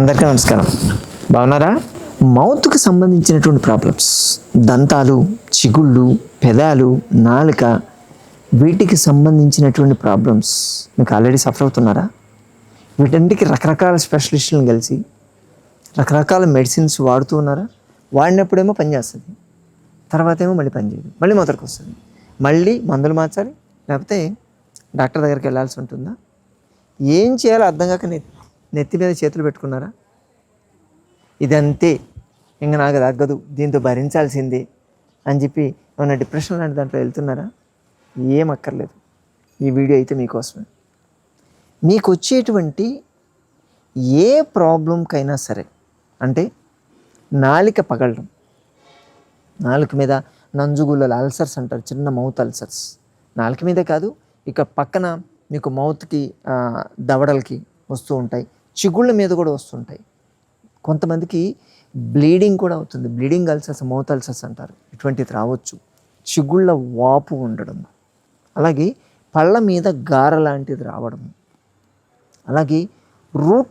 అందరికీ నమస్కారం. బాగున్నారా? మౌత్కి సంబంధించినటువంటి ప్రాబ్లమ్స్ దంతాలు చిగుళ్ళు పెదాలు నాలుక వీటికి సంబంధించినటువంటి ప్రాబ్లమ్స్ మీకు ఆల్రెడీ సఫర్ అవుతున్నారా? వీటన్నిటికి రకరకాల స్పెషలిస్టులను కలిసి రకరకాల మెడిసిన్స్ వాడుతూ ఉన్నారా? వాడినప్పుడేమో పనిచేస్తుంది తర్వాత ఏమో మళ్ళీ పనిచేయదు మళ్ళీ మొదటికి వస్తుంది. మళ్ళీ మందులు మార్చాలి. లేకపోతే డాక్టర్ దగ్గరికి వెళ్ళాల్సి ఉంటుందా? ఏం చేయాలో అర్థం కాక నేను నెత్తి మీద చేతులు పెట్టుకున్నారా? ఇదంతే. ఇంకా నాకు తగ్గదు. దీంతో భరించాల్సిందే అని చెప్పి ఏమైనా డిప్రెషన్ లాంటి దాంట్లో వెళ్తున్నారా? ఏం అక్కర్లేదు. ఈ వీడియో అయితే మీకోసమే. మీకు వచ్చేటువంటి ఏ ప్రాబ్లంకైనా సరే అంటే నాలిక పగలడం. నాలుక మీద నంజుగుళ్ళ అల్సర్స్ అంటారు చిన్న మౌత్ అల్సర్స్. నాలుక మీదే కాదు ఇక పక్కన మీకు మౌత్కి దవడలకి వస్తూ ఉంటాయి. చిగుళ్ళ మీద కూడా వస్తుంటాయి. కొంతమందికి బ్లీడింగ్ కూడా అవుతుంది. బ్లీడింగ్ అల్సర్స్ మౌత్ అల్సర్స్ అంటారు. ఇటువంటిది రావచ్చు. చిగుళ్ళ వాపు ఉండడం. అలాగే పళ్ళ మీద గార లాంటిది రావడం. అలాగే రూట్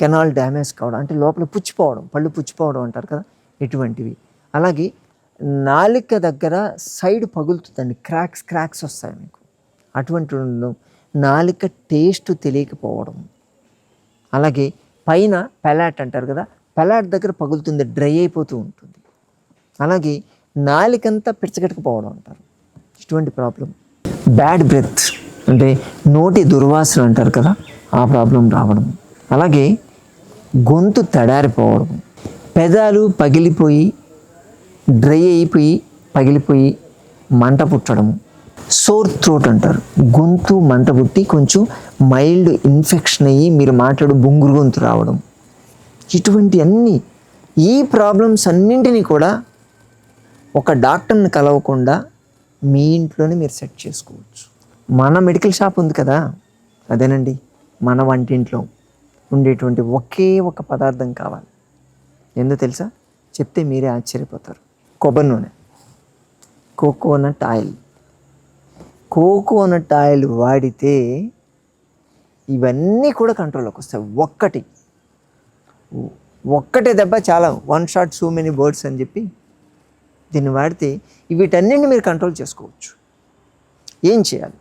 కెనాల్ డ్యామేజ్ కావడం. అంటే లోపల పుచ్చిపోవడం. పళ్ళు పుచ్చిపోవడం అంటారు కదా ఇటువంటివి. అలాగే నాలిక దగ్గర సైడ్ పగులుతుందండి. క్రాక్స్ క్రాక్స్ వస్తాయి మీకు. అటువంటి నాలిక టేస్ట్ తెలియకపోవడం. అలాగే పైన పెలాట్ అంటారు కదా పెలాట్ దగ్గర పగులుతుంది డ్రై అయిపోతూ ఉంటుంది. అలాగే నాలికంతా పిచ్చగట్టుకుపోవడం అంటారు. ఇటువంటి ప్రాబ్లం. బ్యాడ్ బ్రెత్ అంటే నోటి దుర్వాసన అంటారు కదా ఆ ప్రాబ్లం రావడం. అలాగే గొంతు తడారిపోవడం. పెదాలు పగిలిపోయి డ్రై అయిపోయి పగిలిపోయి మంట పుట్టడం. సోర్ థ్రోట్ అంటారు. గొంతు మంట పుట్టి కొంచెం మైల్డ్ ఇన్ఫెక్షన్ అయ్యి మీరు మాట్లాడు బొంగురు గొంతు రావడం. ఇటువంటి అన్ని ఈ ప్రాబ్లమ్స్ అన్నింటినీ కూడా ఒక డాక్టర్ని కలవకుండా మీ ఇంట్లోనే మీరు సెట్ చేసుకోవచ్చు. మన మెడికల్ షాప్ ఉంది కదా అదేనండి. మన వంటింట్లో ఉండేటువంటి ఒకే ఒక పదార్థం కావాలి. ఎందుకు తెలుసా? చెప్తే మీరే ఆశ్చర్యపోతారు. కొబ్బరి నూనె. Coconut oil. కోకోనట్ ఆయిల్ వాడితే ఇవన్నీ కూడా కంట్రోల్లోకి వస్తాయి. ఒక్కటి. ఒక్కటే దెబ్బ చాలా. One shot so many birds అని చెప్పి దీన్ని వాడితే వీటన్నింటిని మీరు కంట్రోల్ చేసుకోవచ్చు. ఏం చేయాలి?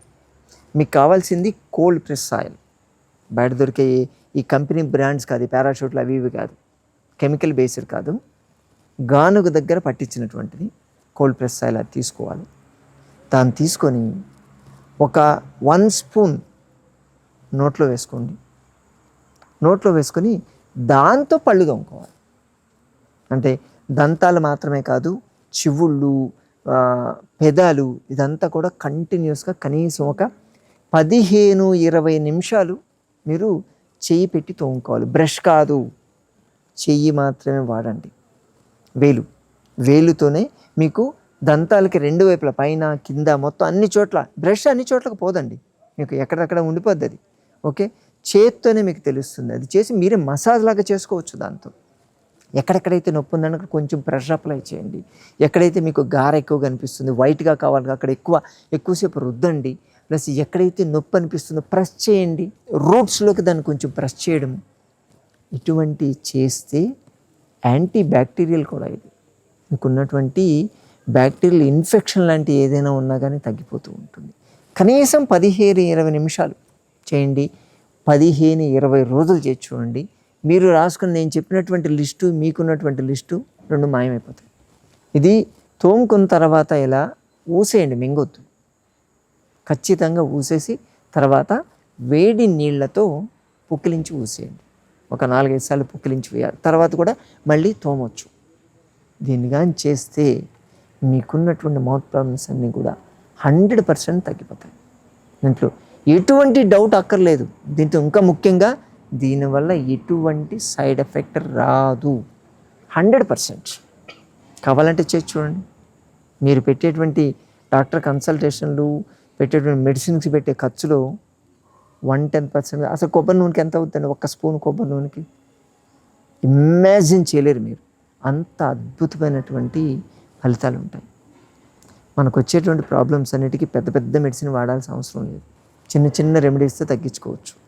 మీకు కావాల్సింది కోల్డ్ ప్రెస్ ఆయిల్ బయట దొరికే ఈ- ఈ కంపెనీ బ్రాండ్స్ కాదు పారాషూట్లు అవి ఇవి కాదు. కెమికల్ బేస్డ్ కాదు. గానుగ దగ్గర పట్టించినటువంటిది కోల్డ్ ప్రెస్ ఆయిల్ అది తీసుకోవాలి. దాన్ని తీసుకొని ఒక వన్ స్పూన్ నోట్లో వేసుకోండి. నోట్లో వేసుకొని దాంతో పళ్ళు తోముకోవాలి. అంటే దంతాలు మాత్రమే కాదు చివుళ్ళు పెదాలు ఇదంతా కూడా కంటిన్యూస్గా కనీసం ఒక పదిహేను ఇరవై నిమిషాలు మీరు చెయ్యి పెట్టి తోముకోవాలి. బ్రష్ కాదు. చెయ్యి మాత్రమే వాడండి. వేలు. వేలుతోనే మీకు దంతాలకి రెండు వైపుల పైన కింద మొత్తం అన్ని చోట్ల బ్రష్ అన్ని చోట్లకు పోదండి. మీకు ఎక్కడెక్కడ ఉండిపోద్ది అది. ఓకే? చేత్తోనే మీకు తెలుస్తుంది. అది చేసి మీరే మసాజ్ లాగా చేసుకోవచ్చు దాంతో. ఎక్కడెక్కడైతే నొప్పి ఉందని అక్కడ కొంచెం ప్రెషర్ అప్లై చేయండి. ఎక్కడైతే మీకు గార ఎక్కువ కనిపిస్తుంది వైట్గా కావాలి అక్కడ ఎక్కువ ఎక్కువసేపు రుద్దండి. ప్లస్ ఎక్కడైతే నొప్పి అనిపిస్తుందో ప్రెస్ చేయండి. రూట్స్లోకి దాన్ని కొంచెం ప్రెస్ చేయడం ఇటువంటి చేస్తే యాంటీ బ్యాక్టీరియల్ కూడా ఇది. మీకున్నటువంటి బ్యాక్టీరియల్ ఇన్ఫెక్షన్ లాంటి ఏదైనా ఉన్నా కానీ తగ్గిపోతూ ఉంటుంది. కనీసం పదిహేను ఇరవై నిమిషాలు చేయండి. పదిహేను ఇరవై రోజులు చేసి చూడండి. మీరు రాసుకుని నేను చెప్పినటువంటి లిస్టు మీకున్నటువంటి లిస్టు రెండు మాయమైపోతాయి. ఇది తోముకున్న తర్వాత ఇలా ఊసేయండి మింగొద్దు. ఖచ్చితంగా ఊసేసి తర్వాత వేడి నీళ్ళతో పుక్కిలించి ఊసేయండి. ఒక నాలుగైదు సార్లు పుక్కిలించి వేయాలి. తర్వాత కూడా మళ్ళీ తోమొచ్చు. దీన్ని కానీ చేస్తే మీకున్నటువంటి మౌత్ ప్రాబ్లమ్స్ అన్నీ కూడా హండ్రెడ్ పర్సెంట్ తగ్గిపోతాయి. దీంట్లో ఎటువంటి డౌట్ అక్కర్లేదు. దీంట్లో ఇంకా ముఖ్యంగా దీనివల్ల ఎటువంటి సైడ్ ఎఫెక్ట్ రాదు. Hundred percent. కావాలంటే చేసి చూడండి. మీరు పెట్టేటువంటి డాక్టర్ కన్సల్టేషన్లు పెట్టేటువంటి మెడిసిన్స్కి పెట్టే ఖర్చులో వన్ టెన్ పర్సెంట్. అసలు కొబ్బరి నూనెకి ఎంత అవుతుందండి? ఒక్క స్పూన్ కొబ్బరి నూనెకి? ఇమాజిన్ చేయలేరు మీరు. అంత అద్భుతమైనటువంటి ఫలితాలు ఉంటాయి మనకు వచ్చేటువంటి ప్రాబ్లమ్స్ అన్నిటికీ పెద్ద పెద్ద మెడిసిన్ వాడాల్సిన అవసరం లేదు. చిన్న చిన్న రెమెడీస్తో తగ్గించుకోవచ్చు.